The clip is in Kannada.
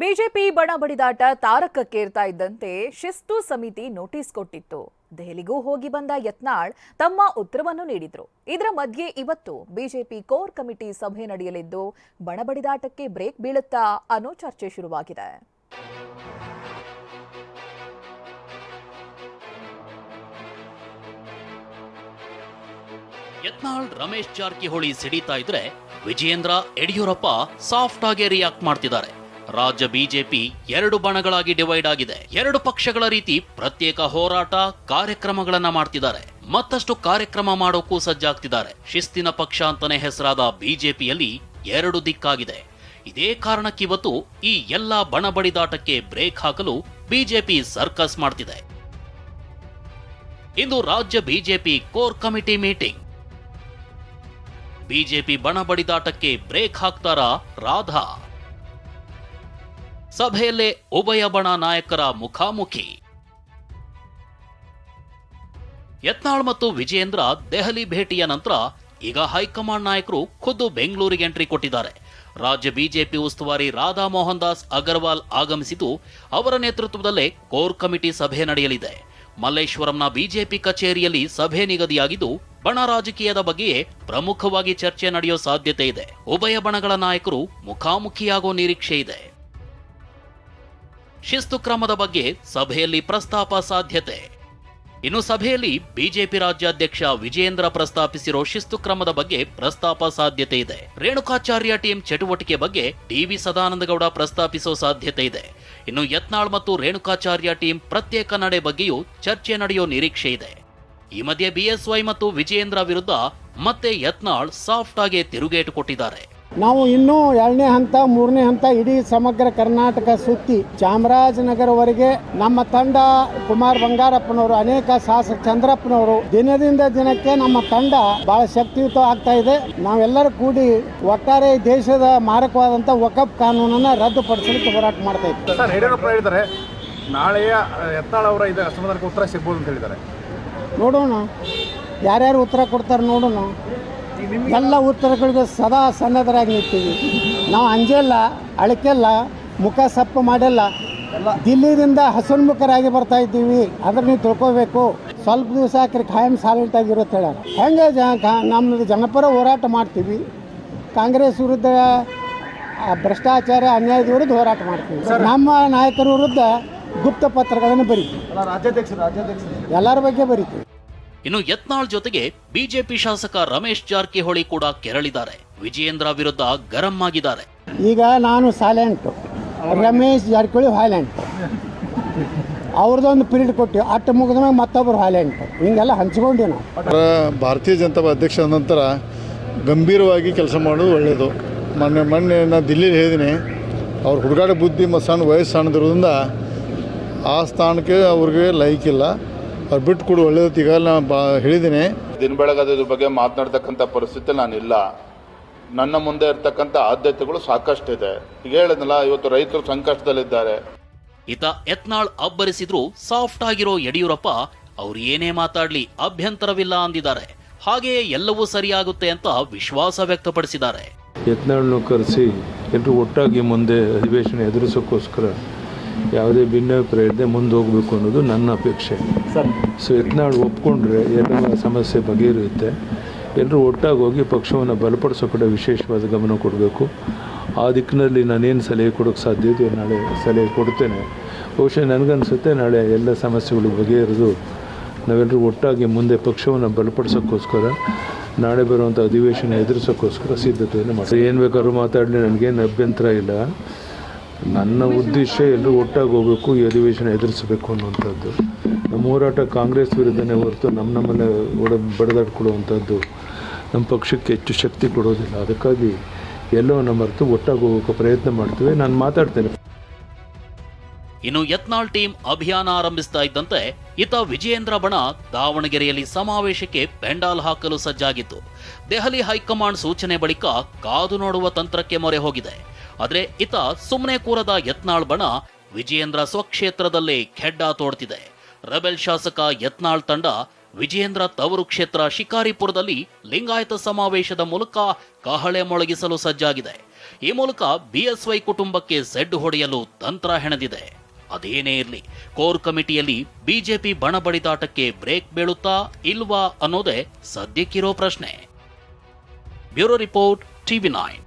ಬಿಜೆಪಿ ಬಣ ಬಡಿದಾಟ ತಾರಕಕ್ಕೇರ್ತಾ ಇದ್ದಂತೆ ಶಿಸ್ತು ಸಮಿತಿ ನೋಟಿಸ್ ಕೊಟ್ಟಿತ್ತು. ದೆಹಲಿಗೂ ಹೋಗಿ ಬಂದ ಯತ್ನಾಳ್ ತಮ್ಮ ಉತ್ತರವನ್ನು ನೀಡಿದ್ರು. ಇದರ ಮಧ್ಯೆ ಇವತ್ತು ಬಿಜೆಪಿ ಕೋರ್ ಕಮಿಟಿ ಸಭೆ ನಡೆಯಲಿದ್ದು ಬಣ ಬಡಿದಾಟಕ್ಕೆ ಬ್ರೇಕ್ ಬೀಳುತ್ತಾ ಅನ್ನೋ ಚರ್ಚೆ ಶುರುವಾಗಿದೆ. ಯತ್ನಾಳ್ ರಮೇಶ್ ಜಾರಕಿಹೊಳಿ ಸಿಡಿತಾ ಇದ್ರೆ ವಿಜಯೇಂದ್ರ ಯಡಿಯೂರಪ್ಪ ಸಾಫ್ಟ್ ಆಗಿ ರಿಯಾಕ್ಟ್ ಮಾಡ್ತಿದ್ದಾರೆ. ರಾಜ್ಯ ಬಿಜೆಪಿ ಎರಡು ಬಣಗಳಾಗಿ ಡಿವೈಡ್ ಆಗಿದೆ. ಎರಡು ಪಕ್ಷಗಳ ರೀತಿ ಪ್ರತ್ಯೇಕ ಹೋರಾಟ, ಕಾರ್ಯಕ್ರಮಗಳನ್ನ ಮಾಡ್ತಿದ್ದಾರೆ. ಮತ್ತಷ್ಟು ಕಾರ್ಯಕ್ರಮ ಮಾಡೋಕ್ಕೂ ಸಜ್ಜಾಗ್ತಿದ್ದಾರೆ. ಶಿಸ್ತಿನ ಪಕ್ಷ ಅಂತಾನೆ ಹೆಸರಾದ ಬಿಜೆಪಿಯಲ್ಲಿ ಎರಡು ದಿಕ್ಕಾಗಿದೆ. ಇದೇ ಕಾರಣಕ್ಕಿವತ್ತು ಈ ಎಲ್ಲಾ ಬಣ ಬಡಿದಾಟಕ್ಕೆ ಬ್ರೇಕ್ ಹಾಕಲು ಬಿಜೆಪಿ ಸರ್ಕಸ್ ಮಾಡ್ತಿದೆ. ಇಂದು ರಾಜ್ಯ BJP core committee meeting. BJP ಬಣ ಬಡಿದಾಟಕ್ಕೆ ಬ್ರೇಕ್ ಹಾಕ್ತಾರಾ ರಾಧಾ? ಸಭೆಯಲ್ಲೇ ಉಭಯ ಬಣ ನಾಯಕರ ಮುಖಾಮುಖಿ. ಯತ್ನಾಳ್ ಮತ್ತು ವಿಜಯೇಂದ್ರ ದೆಹಲಿ ಭೇಟಿಯ ನಂತರ ಈಗ ಹೈಕಮಾಂಡ್ ನಾಯಕರು ಖುದ್ದು ಬೆಂಗಳೂರಿಗೆ ಎಂಟ್ರಿ ಕೊಟ್ಟಿದ್ದಾರೆ. ರಾಜ್ಯ ಬಿಜೆಪಿ ಉಸ್ತುವಾರಿ ರಾಧಾ ಮೋಹನ್ ದಾಸ್ ಅಗರ್ವಾಲ್ ಆಗಮಿಸಿದ್ದು ಅವರ ನೇತೃತ್ವದಲ್ಲೇ ಕೋರ್ ಕಮಿಟಿ ಸಭೆ ನಡೆಯಲಿದೆ. ಮಲ್ಲೇಶ್ವರಂನ ಬಿಜೆಪಿ ಕಚೇರಿಯಲ್ಲಿ ಸಭೆ ನಿಗದಿಯಾಗಿದ್ದು ಬಣ ರಾಜಕೀಯದ ಬಗ್ಗೆಯೇ ಪ್ರಮುಖವಾಗಿ ಚರ್ಚೆ ನಡೆಯೋ ಸಾಧ್ಯತೆ ಇದೆ. ಉಭಯ ಬಣಗಳ ನಾಯಕರು ಮುಖಾಮುಖಿಯಾಗೋ ನಿರೀಕ್ಷೆ ಇದೆ. ಶಿಸ್ತು ಕ್ರಮದ ಬಗ್ಗೆ ಸಭೆಯಲ್ಲಿ ಪ್ರಸ್ತಾಪ ಸಾಧ್ಯತೆ. ಇನ್ನು ಸಭೆಯಲ್ಲಿ ಬಿಜೆಪಿ ರಾಜ್ಯಾಧ್ಯಕ್ಷ ವಿಜಯೇಂದ್ರ ಪ್ರಸ್ತಾಪಿಸಿರೋ ಶಿಸ್ತು ಕ್ರಮದ ಬಗ್ಗೆ ಪ್ರಸ್ತಾಪ ಸಾಧ್ಯತೆ ಇದೆ. ರೇಣುಕಾಚಾರ್ಯ ಟೀಮ್ ಚಟುವಟಿಕೆ ಬಗ್ಗೆ ಡಿವಿ ಸದಾನಂದಗೌಡ ಪ್ರಸ್ತಾಪಿಸೋ ಸಾಧ್ಯತೆ ಇದೆ. ಇನ್ನು ಯತ್ನಾಳ್ ಮತ್ತು ರೇಣುಕಾಚಾರ್ಯ ಟೀಂ ಪ್ರತ್ಯೇಕ ನಡೆ ಬಗ್ಗೆಯೂ ಚರ್ಚೆ ನಡೆಯೋ ನಿರೀಕ್ಷೆ ಇದೆ. ಈ ಮಧ್ಯೆ ಬಿಎಸ್ವೈ ಮತ್ತು ವಿಜಯೇಂದ್ರ ವಿರುದ್ಧ ಮತ್ತೆ ಯತ್ನಾಳ್ ಸಾಫ್ಟ್ ಆಗಿ ತಿರುಗೇಟು ಕೊಟ್ಟಿದ್ದಾರೆ. ನಾವು ಇನ್ನೂ ಎರಡನೇ ಹಂತ ಮೂರನೇ ಹಂತ ಇಡೀ ಸಮಗ್ರ ಕರ್ನಾಟಕ ಸುತ್ತಿ ಚಾಮರಾಜನಗರವರೆಗೆ ನಮ್ಮ ತಂಡ ಕುಮಾರ್ ಬಂಗಾರಪ್ಪನವರು ಅನೇಕ ಶಾಸಕ ಚಂದ್ರಪ್ಪನವರು ದಿನದಿಂದ ದಿನಕ್ಕೆ ನಮ್ಮ ತಂಡ ಬಹಳ ಶಕ್ತಿಯುತ ಆಗ್ತಾ ಇದೆ. ನಾವೆಲ್ಲರೂ ಕೂಡಿ ಒಟ್ಟಾರೆ ದೇಶದ ಮಾರಕವಾದಂಥ ವಕಫ್ ಕಾನೂನನ್ನು ರದ್ದುಪಡಿಸಲಿಕ್ಕೆ ಹೋರಾಟ ಮಾಡ್ತಾ ಇದ್ದೀವಿ. ಸರ್ ಯಡಿಯೂರಪ್ಪ ಹೇಳಿದ್ದಾರೆ ನಾಳೆಯ ಎತ್ತಾಳ ಅವರ ಇದು ಅಸಮಾಧಾನಕ್ಕೆ ಉತ್ತರ ಸಿಗ್ಬೋದು ಅಂತ ಹೇಳಿದ್ದಾರೆ. ನೋಡೋಣ. ಯಾರ್ಯಾರು ಉತ್ತರ ಕೊಡ್ತಾರೆ ನೋಡೋಣ. ಎಲ್ಲ ಉತ್ತರಗಳಿಗೆ ಸದಾ ಸನ್ನದ್ಧರಾಗಿ ನಿಂತೀವಿ ನಾವು ಅಂಜಲ್ಲ ಅಳಕೆಲ್ಲ ಮುಖ ಸಪ್ಪು ಮಾಡೆಲ್ಲ. ದಿಲ್ಲಿದಿಂದ ಹಸನ್ಮುಖರಾಗಿ ಬರ್ತಾ ಇದ್ದೀವಿ. ಅದ್ರ ನೀವು ತಿಳ್ಕೊಬೇಕು ಸ್ವಲ್ಪ ದಿವಸ ಆಕ್ರೆ ಖಾಯಂ ಸಾಲೆಂಟ್ ಆಗಿರುತ್ತೆ ಹೇಳ ಹೆಂಗೆ ಜ ನಮ್ಮದು ಜನಪರ ಹೋರಾಟ ಮಾಡ್ತೀವಿ. ಕಾಂಗ್ರೆಸ್ ವಿರುದ್ಧ ಆ, ಭ್ರಷ್ಟಾಚಾರ ಅನ್ಯಾಯದ ವಿರುದ್ಧ ಹೋರಾಟ ಮಾಡ್ತೀವಿ. ನಮ್ಮ ನಾಯಕರ ವಿರುದ್ಧ ಗುಪ್ತ ಪತ್ರಗಳನ್ನು ಬರೀತೀವಿ. ಎಲ್ಲರ ಬಗ್ಗೆ ಬರೀತೀವಿ. ಇನ್ನು ಯತ್ನಾಳ್ ಜೊತೆಗೆ ಬಿಜೆಪಿ ಶಾಸಕ ರಮೇಶ್ ಜಾರಕಿಹೊಳಿ ಕೂಡ ಕೆರಳಿದ್ದಾರೆ. ವಿಜಯೇಂದ್ರ ವಿರುದ್ಧ ಗರಂ ಆಗಿದ್ದಾರೆ. ಈಗ ನಾನು ಸೈಲೆಂಟ್ ರಮೇಶ್ ಜಾರಕಿಹೊಳಿ ವೈಲೆಂಟ್ ಅವ್ರದ್ದೊಂದು ಪೀರಿಯಡ್ ಕೊಟ್ಟು ಅಟ್ಟು ಮುಗಿದ ಮ್ಯಾಗ ಮತ್ತೊಬ್ರು ವೈಲೆಂಟ್ ಹಿಂಗೆಲ್ಲ ಹಂಚ್ಕೊಂಡಿ ನಾವು. ಭಾರತೀಯ ಜನತಾ ಅಧ್ಯಕ್ಷ ನಂತರ ಗಂಭೀರವಾಗಿ ಕೆಲಸ ಮಾಡೋದು ಒಳ್ಳೆಯದು ಮೊನ್ನೆ ಮೊನ್ನೆ ನಾನು ದಿಲ್ಲೀಲಿ ಹೇಳಿದ್ದೀನಿ ಅವ್ರ ಹುಡುಗಾಟ ಬುದ್ಧಿ ಮತ್ತು ಸಣ್ಣ ವಯಸ್ಸು ಸಣ್ಣದಿರೋದ್ರಿಂದ ಆ ಸ್ಥಾನಕ್ಕೆ ಅವ್ರಿಗೆ ಲೈಕ್ ಇಲ್ಲ. ಅವ್ರು ಬಿಟ್ಟು ಕೊಡು ಒಳ್ಳೇದು ಈಗ ನಾನು ಬಾ ಹೇಳಿದ್ದೀನಿ. ದಿನ ಬೆಳಗಾದ ಬಗ್ಗೆ ಮಾತನಾಡ್ತಕ್ಕಂಥ ಪರಿಸ್ಥಿತಿ ನಾನಿಲ್ಲ ನನ್ನ ಮುಂದೆ ಇರ್ತಕ್ಕಂಥ ಆದ್ಯತೆಗಳು ಸಾಕಷ್ಟಿದೆ. ಈಗ ಹೇಳಿದ್ನಲ್ಲ ಇವತ್ತು ರೈತರು ಸಂಕಷ್ಟದಲ್ಲಿದ್ದಾರೆ. ಈತ ಯತ್ನಾಳ್ ಅಬ್ಬರಿಸಿದ್ರು ಸಾಫ್ಟ್ ಆಗಿರೋ ಯಡಿಯೂರಪ್ಪ ಅವ್ರು ಏನೇ ಮಾತಾಡ್ಲಿ ಅಭ್ಯಂತರವಿಲ್ಲ ಅಂದಿದ್ದಾರೆ. ಹಾಗೆಯೇ ಎಲ್ಲವೂ ಸರಿಯಾಗುತ್ತೆ ಅಂತ ವಿಶ್ವಾಸ ವ್ಯಕ್ತಪಡಿಸಿದ್ದಾರೆ. ಯತ್ನಾಳನ್ನು ಕರೆಸಿ ಎಲ್ಲರೂ ಒಟ್ಟಾಗಿ ಮುಂದೆ ಅಧಿವೇಶನ ಎದುರಿಸೋಕ್ಕೋಸ್ಕರ ಯಾವುದೇ ಭಿನ್ನಾಭಿಪ್ರಾಯ ಇಲ್ಲದೆ ಮುಂದೆ ಹೋಗಬೇಕು ಅನ್ನೋದು ನನ್ನ ಅಪೇಕ್ಷೆ. ಸೊ ಯತ್ನಾಳ್ ಒಪ್ಕೊಂಡ್ರೆ ಎಲ್ಲ ಸಮಸ್ಯೆ ಬಗೆಹರಿಯುತ್ತೆ. ಎಲ್ಲರೂ ಒಟ್ಟಾಗಿ ಹೋಗಿ ಪಕ್ಷವನ್ನು ಬಲಪಡಿಸೋ ಕಡೆ ವಿಶೇಷವಾದ ಗಮನ ಕೊಡಬೇಕು. ಆ ದಿಕ್ಕಿನಲ್ಲಿ ನಾನೇನು ಸಲಹೆ ಕೊಡೋಕ್ಕೆ ಸಾಧ್ಯ ಇದೆಯೋ ನಾಳೆ ಸಲಹೆ ಕೊಡ್ತೇನೆ. ಬಹುಶಃ ನನಗನ್ಸುತ್ತೆ ನಾಳೆ ಎಲ್ಲ ಸಮಸ್ಯೆಗಳು ಬಗೆಹರಿದು ನಾವೆಲ್ಲರೂ ಒಟ್ಟಾಗಿ ಮುಂದೆ ಪಕ್ಷವನ್ನು ಬಲಪಡಿಸೋಕ್ಕೋಸ್ಕರ ನಾಳೆ ಬರುವಂಥ ಅಧಿವೇಶನ ಎದುರಿಸೋಕ್ಕೋಸ್ಕರ ಸಿದ್ಧತೆಯನ್ನು ಮಾಡಿ ಏನು ಬೇಕಾದ್ರೂ ಮಾತಾಡಲಿ ನನಗೇನು ಅಭ್ಯಂತರ ಇಲ್ಲ. ನನ್ನ ಉದ್ದೇಶ ಎಲ್ಲರೂ ಒಟ್ಟಾಗಿ ಹೋಗಬೇಕು, ಈ ಅಧಿವೇಶನ ಎದುರಿಸಬೇಕು ಅನ್ನುವಂಥದ್ದು. ನಮ್ಮ ಹೋರಾಟ ಕಾಂಗ್ರೆಸ್ ವಿರುದ್ಧನೇ ಹೊರತು ನಮ್ಮ ನಮ್ಮನ್ನೇ ಒಡ, ಬಡದಾಡ್ಕೊಳ್ಳುವಂಥದ್ದು. ನಮ್ಮ ಪಕ್ಷಕ್ಕೆ ಹೆಚ್ಚು ಶಕ್ತಿ ಕೊಡೋದಿಲ್ಲ. ಅದಕ್ಕಾಗಿ ಎಲ್ಲವನ್ನ ಮರೆತು ಒಟ್ಟಾಗಿ ಹೋಗೋಕೆ ಪ್ರಯತ್ನ ಮಾಡ್ತೇವೆ. ನಾನು ಮಾತಾಡ್ತೇನೆ. ಇನ್ನು ಯತ್ನಾಳ್ ಟೀಮ್ ಅಭಿಯಾನ ಆರಂಭಿಸ್ತಾ ಇದ್ದಂತೆ ಈತ ವಿಜಯೇಂದ್ರ ಬಣ ದಾವಣಗೆರೆಯಲ್ಲಿ ಸಮಾವೇಶಕ್ಕೆ ಪೆಂಡಾಲ್ ಹಾಕಲು ಸಜ್ಜಾಗಿತ್ತು. ದೆಹಲಿ ಹೈಕಮಾಂಡ್ ಸೂಚನೆ ಬಳಿಕ ಕಾದು ನೋಡುವ ತಂತ್ರಕ್ಕೆ ಮೊರೆ ಹೋಗಿದೆ. ಆದ್ರೆ ಇತ ಸುಮ್ಮನೆ ಕೂರದ ಯತ್ನಾಳ್ ಬಣ ವಿಜಯೇಂದ್ರ ಸ್ವಕ್ಷೇತ್ರದಲ್ಲಿ ಖೆಡ್ಡ ತೋಡ್ತಿದೆ. ರಬೆಲ್ ಶಾಸಕ ಯತ್ನಾಳ್ ತಂಡ ವಿಜಯೇಂದ್ರ ತವರು ಕ್ಷೇತ್ರ ಶಿಕಾರಿಪುರದಲ್ಲಿ ಲಿಂಗಾಯತ ಸಮಾವೇಶದ ಮೂಲಕ ಕಹಳೆ ಮೊಳಗಿಸಲು ಸಜ್ಜಾಗಿದೆ. ಈ ಮೂಲಕ ಬಿಎಸ್ವೈ ಕುಟುಂಬಕ್ಕೆ ಸೆಡ್ ಹೊಡೆಯಲು ತಂತ್ರ ಹೆಣೆದಿದೆ. ಅದೇನೇ ಇರಲಿ, ಕೋರ್ ಕಮಿಟಿಯಲ್ಲಿ ಬಿಜೆಪಿ ಬಣ ಬಡಿದಾಟಕ್ಕೆ ಬ್ರೇಕ್ ಬೀಳುತ್ತಾ ಇಲ್ವಾ ಅನ್ನೋದೇ ಸದ್ಯಕ್ಕಿರೋ ಪ್ರಶ್ನೆ. Bureau report, TV nine.